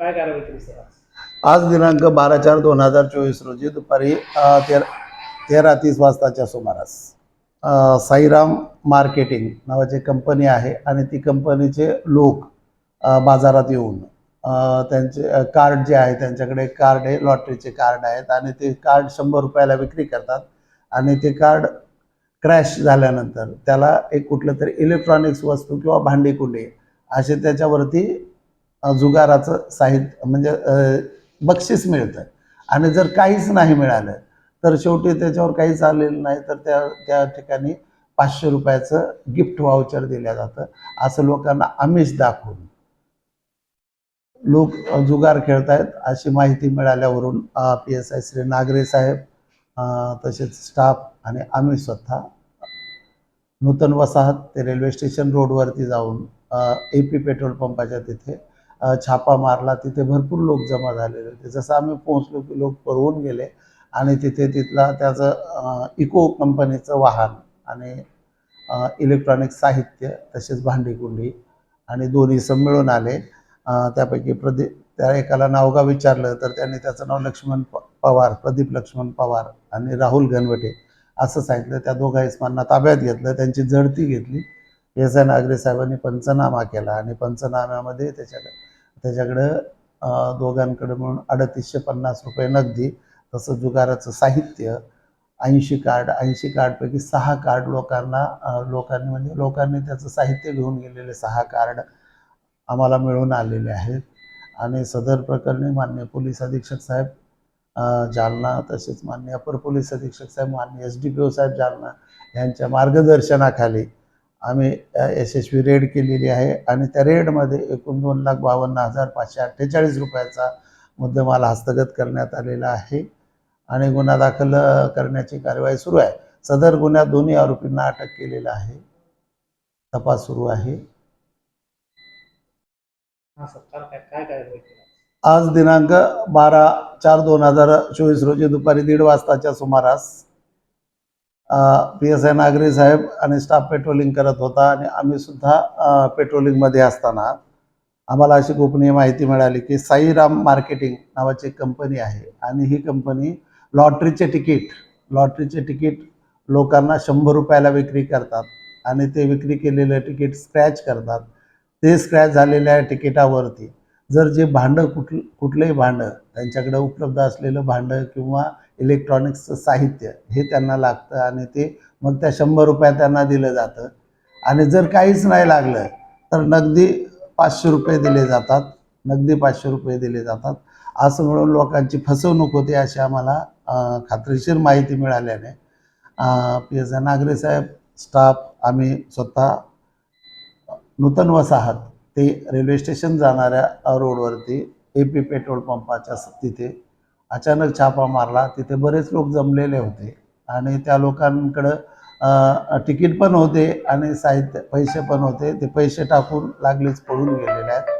काय कारवाई केली सर आज? आज दिनांक बारा चार दोन हजार चोवीस रोजी दुपारी अ, तेरा तेरा तीस वाजताच्या सुमारास अ, साईराम मार्केटिंग नावाची कंपनी आहे आणि ती कंपनीचे लोक अ, बाजारात येऊन अ, त्यांचे अ, कार्ड जे आहे त्यांच्याकडे कार्ड आहे लॉटरीचे कार्ड आहेत आणि ते कार्ड शंभर रुपयाला विक्री करतात आणि ते कार्ड क्रॅश झाल्यानंतर त्याला एक कुठलं तरी इलेक्ट्रॉनिक्स वस्तू किंवा भांडी कुंडी असे त्याच्यावरती जुगाराचं साहित्य म्हणजे बक्षीस मिळतं आणि जर काहीच नाही मिळालं तर शेवटी त्याच्यावर काहीच आलेलं नाही तर त्या त्या ठिकाणी पाचशे रुपयाचं गिफ्ट वाउचर दिलं जातं. असं लोकांना आमिष दाखवून. लोक जुगार खेळतायत अशी माहिती मिळाल्यावरून P S I Shri Nagare साहेब तसेच स्टाफ आणि आम्ही स्वतः नूतन वसाहत ते रेल्वे स्टेशन रोडवरती जाऊन ए पी पेट्रोल पंपाच्या तिथे छापा मारला तिथे भरपूर लोक जमा झालेले होते. जसं आम्ही पोहोचलो की लोक पळवून गेले आणि तिथे तिथला त्याचं इको कंपनीचं वाहन आणि इलेक्ट्रॉनिक साहित्य तसेच भांडीकुंडी आणि दोन्ही संमिळून आले. त्यापैकी प्रदीप त्या एकाला नावगाव विचारलं तर त्यांनी त्याचं नाव लक्ष्मण प पवार प्रदीप लक्ष्मण पवार आणि राहुल घनवटे असं सांगितलं. त्या दोघा इस्मांना ताब्यात घेतलं त्यांची जडती घेतली. एस आय नागरे साहेबांनी पंचनामा केला आणि पंचनाम्यामध्ये त्याच्याकडे त्याच्याकडं दोघांकडं दोघांकडे म्हणून अडतीसशे पन्नास रुपये नगदी तसं जुगाराचं साहित्य ऐंशी कार्ड ऐंशी कार्डपैकी सहा कार्ड लोकांना लोकांनी म्हणजे लोकांनी त्याचं साहित्य घेऊन गेलेले सहा कार्ड आम्हाला मिळून आलेले आहेत. आणि सदर प्रकरणी मान्य पोलीस अधीक्षक साहेब जालना तसेच मान्य अपर पोलीस अधीक्षक साहेब मान्य एस डी पी ओ साहेब जालना यांच्या मार्गदर्शनाखाली आम्ही यशस्वी रेड केलेली आहे आणि त्या रेडमध्ये एकूण दोन लाख बावन्न हजार पाचशे अठ्ठेचाळीस रुपयाचा मुद्देमाल हस्तगत करण्यात आलेला आहे. आणि गुन्हा दाखल करण्याची कार्यवाही सुरू आहे. सदर गुन्ह्यात दोन्ही आरोपींना अटक केलेलं आहे. तपास सुरू आहे. कारवाई आज दिनांक बारा चार दोन हजार चोवीस रोजी दुपारी दीड वाजताच्या सुमारास पी एस आय नागरी साहेब आणि स्टाफ पेट्रोलिंग करत होता आणि आम्ही सुद्धा पेट्रोलिंगमध्ये असताना आम्हाला अशी गोपनीय माहिती मिळाली की साईराम मार्केटिंग नावाची एक कंपनी आहे आणि ही कंपनी लॉटरीचे तिकीट लॉटरीचे तिकीट लोकांना शंभर रुपयाला विक्री करतात आणि ते विक्री केलेलं तिकीट स्क्रॅच करतात. ते स्क्रॅच झालेल्या तिकिटावरती जर जे भांडं कुठ कुठलंही भांडं त्यांच्याकडे उपलब्ध असलेलं भांडं किंवा इलेक्ट्रॉनिक्सचं साहित्य हे त्यांना लागतं आणि ते मग त्या शंभर रुपयात त्यांना दिलं जातं. आणि जर काहीच नाही लागलं तर नगदी पाचशे रुपये दिले जातात. नगदी पाचशे रुपये दिले जातात. असं म्हणून लोकांची फसवणूक होते अशी आम्हाला खात्रीशीर माहिती मिळाल्याने पी एस नागरे साहेब स्टाफ आम्ही स्वतः नूतन वसाहत ते रेल्वे स्टेशन जाणाऱ्या रोडवरती ए पी पेट्रोल पंपाच्या तिथे अचानक छापा मारला तिथे बरेच लोक जमलेले होते. आणि त्या लोकांकडं तिकीट पण होते आणि साहित्य पैसे पण होते. ते पैसे टाकून लागलीच पळून गेलेले आहेत.